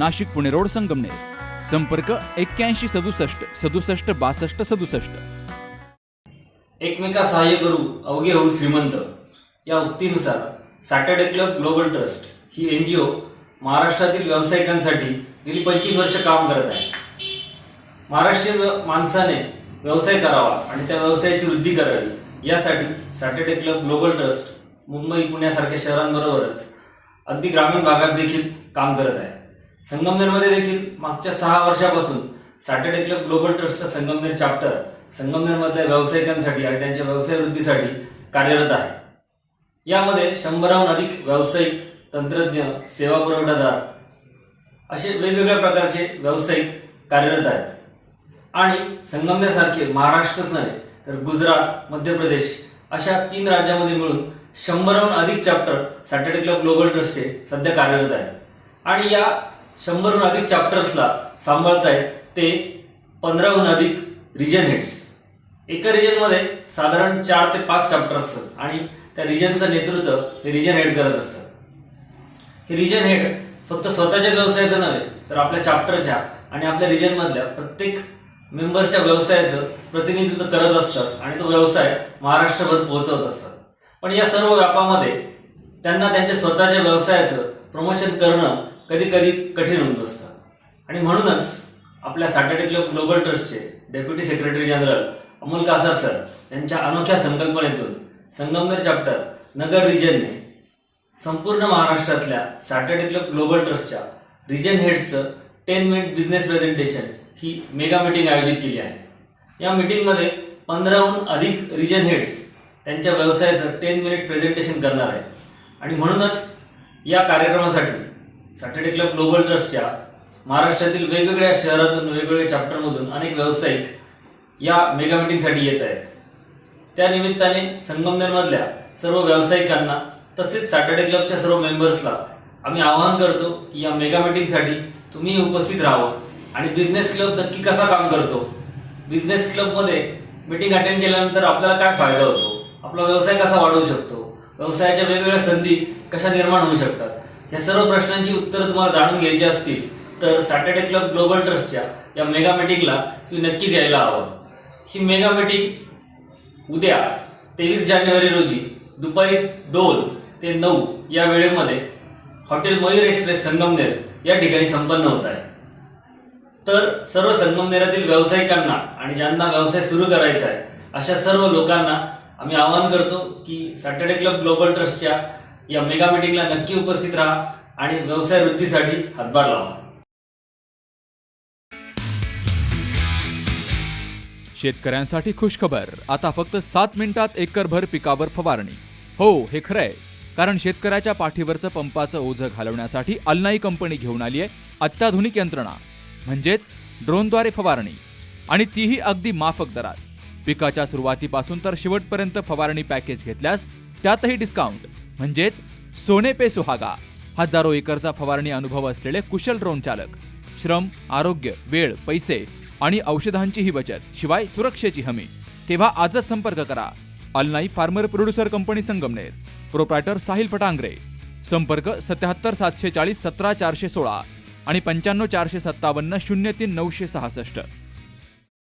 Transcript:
Nashik Pune road Sangamner. संपर्क एक्क्याऐंशी सदुसष्ट सदुसष्ट बासष्ट सदुसष्ट. एकमेका सहाय्य करू अवघे होऊ श्रीमंत. या उक्तीनुसार सॅटर्डे क्लब ग्लोबल ट्रस्ट ही एन जी ओ महाराष्ट्रातील व्यावसायिकांसाठी गेली पंचवीस वर्ष काम करत आहे. महाराष्ट्रीय माणसाने व्यवसाय करावा आणि त्या व्यवसायाची वृद्धी करावी यासाठी Saturday club global trust Mumbai पुण्यासारख्या शहरांबरोबरच अगदी ग्रामीण भागात देखील काम करत आहे. संगमनेरमध्ये देखील मागच्या सहा वर्षापासून सॅटर्डे क्लब ग्लोबल ट्रस्टचा संगमनेर चॅप्टर संगमनेरमधल्या व्यावसायिकांसाठी आणि त्यांच्या व्यवसाय वृद्धीसाठी कार्यरत आहे. यामध्ये शंभराहून अधिक व्यावसायिक तंत्रज्ञ सेवा पुरवठादार असे वेगवेगळ्या प्रकारचे व्यावसायिक कार्यरत आहेत. आणि संगमनेरसारखे महाराष्ट्रच नव्हे तर गुजरात मध्य प्रदेश अशा तीन राज्यामध्ये मिळून शंभरहून अधिक चॅप्टर सॅटर्डे क्लब ग्लोबल ट्रस्टचे सध्या कार्यरत आहेत. आणि या शंभरहून अधिक चॅप्टर्सला सांभाळत आहेत ते पंधराहून अधिक रिजन हेड्स एका रिजनमध्ये साधारण चार ते पाच चॅप्टर असतात आणि त्या रिजनचं नेतृत्व हे रिजन हेड करत असतात हे रिजन हेड फक्त स्वतःच्या व्यवसायाचं नव्हे तर आपल्या चॅप्टरच्या आणि आपल्या रिजनमधल्या प्रत्येक मेंबर्सच्या व्यवसायाचं प्रतिनिधित्व करत असतात आणि तो व्यवसाय महाराष्ट्रभर पोहोचवत असतात पण या सर्व व्यापामध्ये त्यांना त्यांच्या स्वतःच्या व्यवसायाचं प्रमोशन करणं कधी कधी कठीण होऊन बसतं. आणि म्हणूनच आपल्या सॅटर्डे क्लब ग्लोबल ट्रस्टचे deputy secretary general Amol Kasar sir यांच्या अनोख्या संकल्पनेतून संगमनेर चॅप्टर नगर रिजनने संपूर्ण महाराष्ट्रातल्या सॅटर्डे क्लब ग्लोबल ट्रस्टच्या रिजन हेड्सचं टेन मिनिट बिझनेस प्रेझेंटेशन ही मेगा मीटिंग आयोजित केली आहे. या मीटिंगमध्ये पंधराहून अधिक रिजन हेड्स त्यांच्या व्यवसायाचं टेन मिनिट प्रेझेंटेशन करणार आहेत. आणि म्हणूनच या कार्यक्रमासाठी सॅटर्डे क्लब ग्लोबल ट्रस्टच्या महाराष्ट्रातील वेगवेगळ्या शहरातून वेगवेगळ्या चॅप्टरमधून अनेक व्यावसायिक या मेगा मिटिंगसाठी येत आहेत. त्या निमित्ताने संगमनेरमधल्या सर्व व्यावसायिकांना तसेच सॅटर्डे क्लबच्या सर्व मेंबर्सला आम्ही आवाहन करतो की या मेगा मिटिंगसाठी तुम्ही उपस्थित राहावं आणि बिझनेस क्लब नक्की कसा काम करतो? बिझनेस क्लबमध्ये मीटिंग अटेंड केल्यानंतर आपल्याला काय फायदा होतो? आपला व्यवसाय कसा वाढवू शकतो? व्यवसायाच्या वेगवेगळ्या संधी कशा निर्माण होऊ शकतात? या सर्व प्रश्नांची उत्तरं तुम्हाला जाणून घ्यायची असतील तर सॅटर्डे क्लब ग्लोबल ट्रस्टच्या या मेगा मीटिंगला तुम्ही नक्कीच यायला हवं. ही मेगा मीटिंग उद्या तेवीस जानेवारी रोजी दुपारी दोन ते नऊ या वेळेमध्ये हॉटेल मयूर एक्सप्रेस संगमनेर या ठिकाणी संपन्न होत आहे. तर सर्व संगमनेरातील व्यावसायिकांना आणि ज्यांना व्यवसाय सुरू करायचा आहे अशा सर्व लोकांना आम्ही आवाहन करतो की सॅटर्डे क्लब ग्लोबल ट्रस्टच्या या मेगा मीटिंगला नक्की उपस्थित राहा आणि व्यवसाय वृद्धीसाठी हातभार लावा. शेतकऱ्यांसाठी खुशखबर. आता फक्त सात मिनिटात एकरभर पिकावर फवारणी. हो हे खरंय. कारण शेतकऱ्याच्या पाठीवरचं पंपाचं ओझं घालवण्यासाठी अल्नाई कंपनी घेऊन आली आहे अत्याधुनिक यंत्रणा. म्हणजेच ड्रोनद्वारे फवारणी. आणि तीही अगदी माफक दरात. पिकाच्या सुरुवातीपासून तर शेवटपर्यंत फवारणी पॅकेज घेतल्यास त्यातही डिस्काउंट म्हणजेच सोने पे सुहागा. हजारो एकरचा फवारणी अनुभव असलेले कुशल ड्रोन चालक. श्रम आरोग्य वेळ पैसे आणि औषधांचीही बचत शिवाय सुरक्षेची हमी. तेव्हा आजच संपर्क करा. अलनाई farmer producer company Sangamner. Proprietor Sahil Phatangare. संपर्क सत्याहत्तर सातशे चाळीस सतरा चारशे सोळा आणि पंच्याण्णव चारशे सत्तावन्न शून्य तीन नऊशे सहासष्ट.